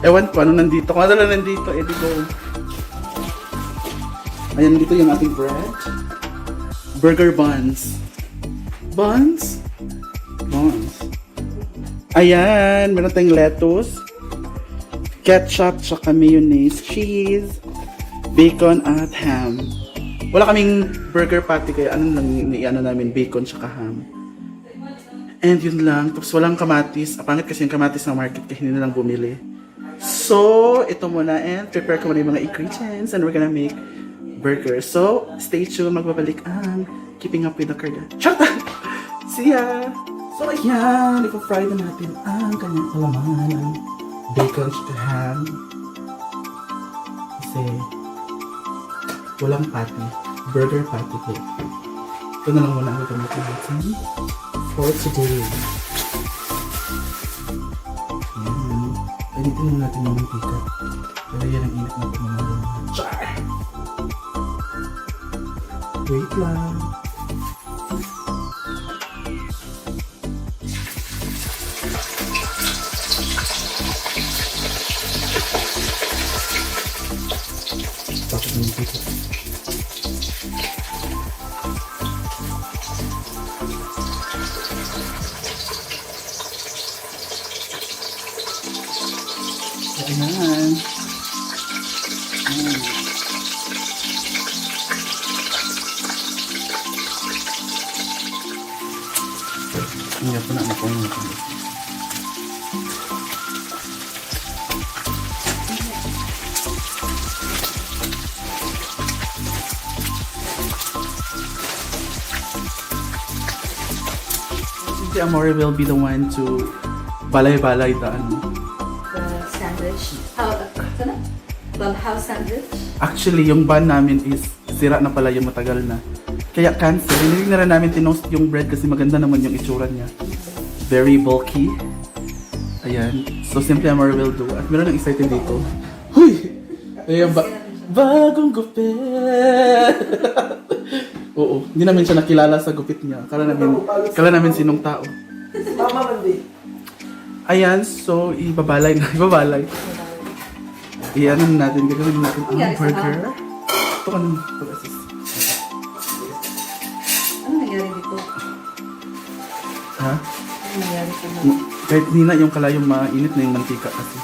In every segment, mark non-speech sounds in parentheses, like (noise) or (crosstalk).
Ewan ko, ano nandito. Kung ano lang nandito, eh di go. Ayan, dito yung ating bread. Burger buns. Buns? Buns. Ayan, meron tayong lettuce, ketchup, tsaka mayonnaise, cheese, bacon at ham. Wala kaming burger patty kaya ano lang ni ano namin bacon tsaka ham. And yun lang. Tapos walang kamatis. Ah, pangit kasi yung kamatis ng market kaya hindi na lang bumili. So, ito muna and prepare ko muna yung mga ingredients and we're gonna make burger. So, stay tuned. Magbabalik ang Keeping Up with the Kardashians. Shut! (laughs) See ya! So, ayan. Ipa-fry na natin ang kanyang kalaman ng bacon ham. Kasi, walang patty. Burger patty ko. Ito na lang muna ang gagamitin natin for today. Ayan. Pinitin lang natin yung mantika. Pero yan ang init natin ng mga Char! Wait lang. Bakit mantika? Po na ako yung Si Amore will be the one to balay-balay the ano. The sandwich. How, ano? Clubhouse sandwich? Actually, yung bun namin is sira na pala yung matagal na. Kaya cancel. Hindi na rin namin tinost yung bread kasi maganda naman yung itsura niya. Very bulky. Ayan. So, Simply Amore will do. At meron ng exciting dito. Huy! Ayan ba? Bagong gupit! (laughs) Oo. Hindi namin siya nakilala sa gupit niya. Kala namin, kala namin sinong tao. Mama mandi. Ayan. So, ibabalay na. (laughs) Ibabalay. Iyan natin. Gagawin natin ang burger. Ito ka nang pag-assist. Nangyari dito? Ha? Ano nangyari sa mga? Kahit hindi na yung kalayong mainit na yung mantika kasi.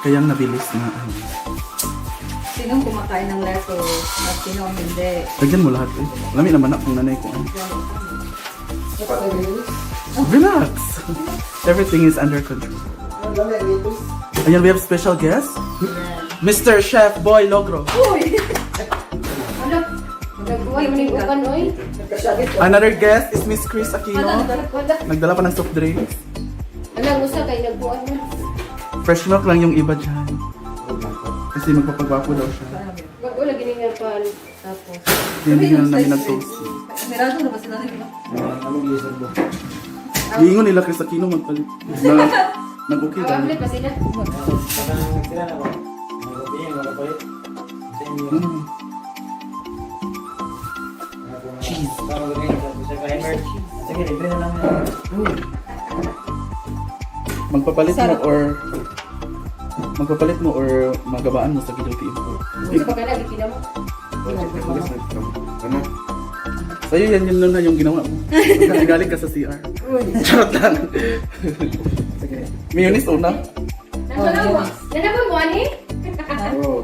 Kaya nabilis na ano. Sinong kumakain ng lettuce at sino ang hindi? Lagyan mo lahat eh. Alam naman na kung nanay ko ano. Relax! Everything is under control. Ayan, we have special guest. Mr. Chef Boy Logro. Uy! (laughs) Oy. Nagkasagit ka. Another guest is Miss Chris Wala, Aquino. wala. Wala. Nagdala pa ng soft drinks. Alam mo sa kay nagbuhay mo. Fresh milk lang yung iba dyan. Kasi magpapagwapo daw siya. Wag wala giningal pa. Tapos. Hindi na namin nag-toast. Mirado na ba sila nila? Anong gisag mo? Iingon nila Chris Aquino magpalit. Na, nag-okay Ang daw. uplit pa sila. Parang sila na ba? Ang gabi yung mga palit. Sa inyo. Magpapalit mo Sarap. or magpapalit mo or magabaan mo sa Guilty Import. Sa pagkala, gikina mo. Ano? Sa'yo yan yun na yung ginawa mo. (laughs) Galing ka sa CR. (laughs) Charot lang. Sige. Mayonnaise una. Nasa mo? Nasa mo, ani? Oo.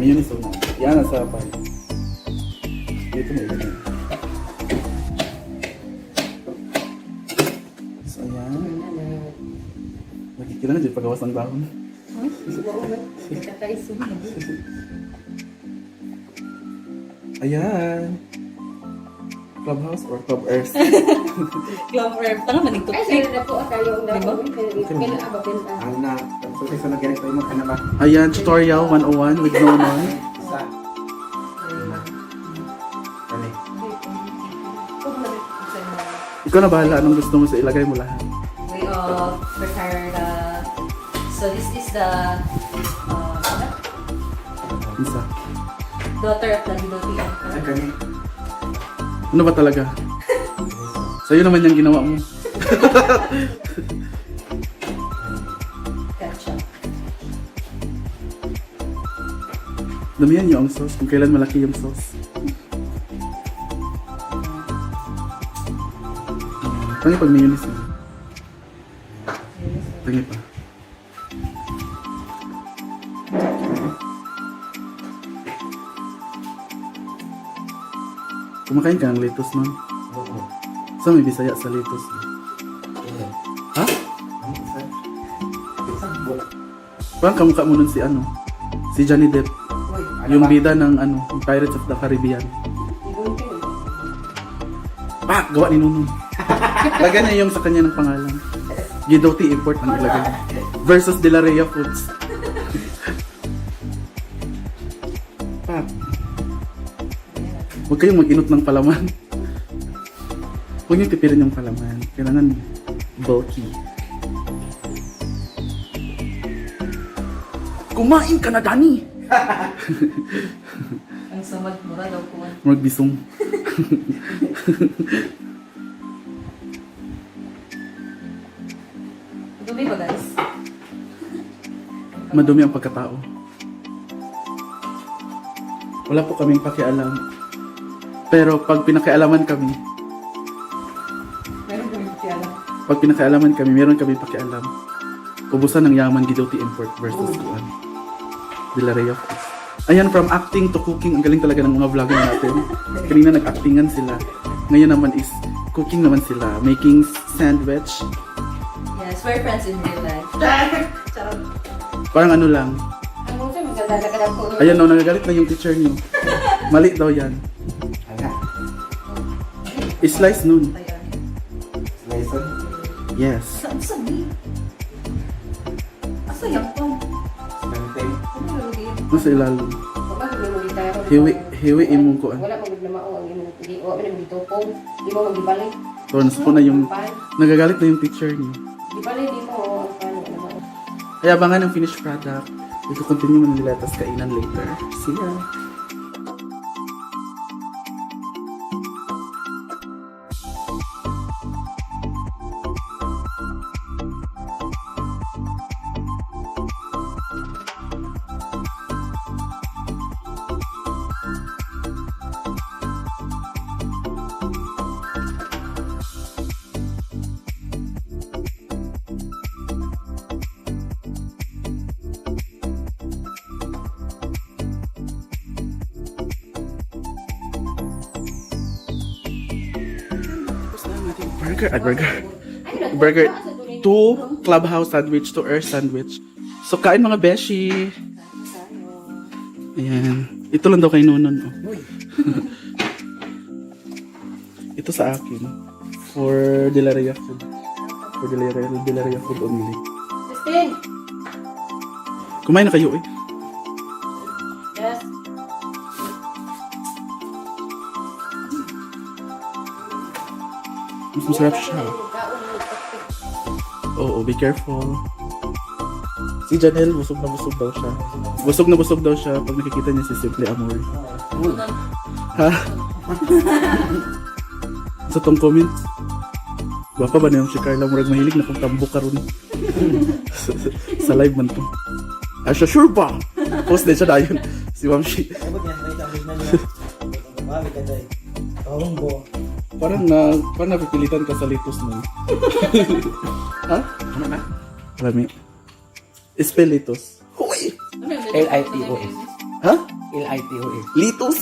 Mayonnaise una. Yan ang sarap. Dito mo ilagay. So, Nakikita na dyan paggawas ng dahon. Katay sumunod. Ayan. Clubhouse or Club Earth? (laughs) Club Earth. Tanga manig Ay, sa'yo na po tayo ang dahon. Kailan abapin ka? Ang na. Tapos sa nag-ganit tayo mo ka na ba? Ayan, tutorial 101 with Nonon. Sa. Ikaw na bahala anong gusto mo sa ilagay mo lahat. The... Uh? Isa. daughter of the Sa emperor. kani. Ano ba talaga? (laughs) Sa'yo naman yung ginawa mo. Ketchup. Damihan niyo ang sauce kung kailan malaki yung sauce. Tangi pag mayonnaise na. Tangi pa. Kumakain ka ng lettuce nun? Oo. Sa may bisaya sa lettuce. Eh. Ha? Ano? Isang buwan. Parang kamukha mo nun si ano? Si Johnny Depp. Uy, Yung bida ng ano, Pirates of the Caribbean. Igunting. Pa! Gawa ni Nunun. (laughs) Lagyan niya yung sa kanya ng pangalan. Gidoti import ang ilagay. Versus De La Rhea Foods. pa! Huwag kayong mag-inot ng palaman. Huwag niyo pipirin yung palaman. Kailangan bulky. Kumain ka na, Dani! (laughs) Ang samad mura daw kuwan. Magbisong. (laughs) Dumi ba guys? Madumi ang pagkatao. Wala po kaming pakialam. Pero pag pinakialaman kami, Meron kami kaya pag pinakialaman kami, meron kami pakialam. Ubusan ng yaman Gidoti Import versus Kuan. Villareal Foods. Ayan, from acting to cooking, ang galing talaga ng mga vlogger natin. (laughs) Kanina nag-actingan sila. Ngayon naman is cooking naman sila. Making sandwich. Yes, we're friends in real life. (laughs) Charot. Parang ano lang. Ayan, no, nagagalit na yung teacher niyo. (laughs) Mali daw yan. Ano? I-slice nun. Tayo. Slice Yes. Saan sabi? Asa yan po? Something. Ano lagi yan? Nasa ilalim. Hiwi, hiwi imong kuan. Wala mo na mao ang imong hindi o wala mo dito po. Di mo magibalik. Turns po na yung, nagagalit na yung teacher niyo. Di balik di mo o ang pan wala mo. Kaya abangan ang finished product. Iko-continue mo nila tapos kainan later. See ya! Burger. Ay, burger. Burger. Two clubhouse sandwich, two earth sandwich. So, kain mga beshi. Ayan. Ito lang daw kay Nonon. Oh. (laughs) Ito sa akin. For Delaria food. For Delaria, Delaria food only. Kumain na kayo eh. Masarap siya. Oo, be careful. Si Janelle, busog na busog daw siya. Busog na busog daw siya pag nakikita niya si Simple Amor. Ha? Sa tong comment. Gwapa ba na yung si Carla Murag mahilig na kung tambok ka ron. sa, (laughs) sa live man to. Ah, siya, sure ba? Post din siya na yun. Si Ma'am Shi. Sabot yan, may tambig na niya. (laughs) Mami ka day. Tawang bo. Parang na, parang napipilitan ka sa litos nun. (laughs) ha? Ano na? Marami. Spell litos. (laughs) Hoy! L-I-T-O-S. Ha? L-I-T-O-S. Litos?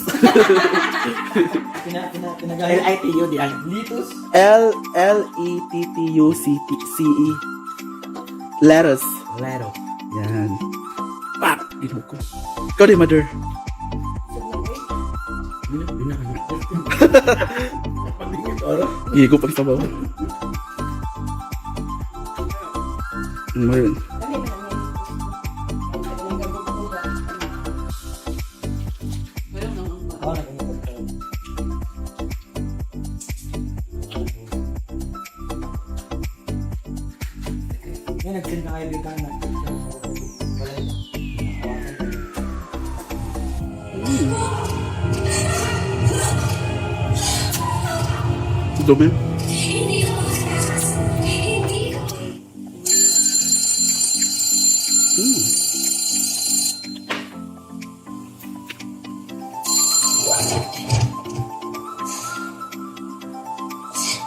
E T T U C T C E. Lettuce. Lero. Yan. Pak! Ginawa ko. Ikaw din, mother. Ba? Ako na ganito. Yan, nag-send na kayo dito na. Dumi.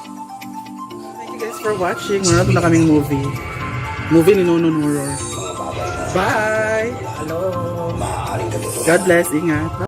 Thank you guys for watching. Manood na kaming movie. Movie ni Nono Noror. Bye! Hello! God bless. Ingat.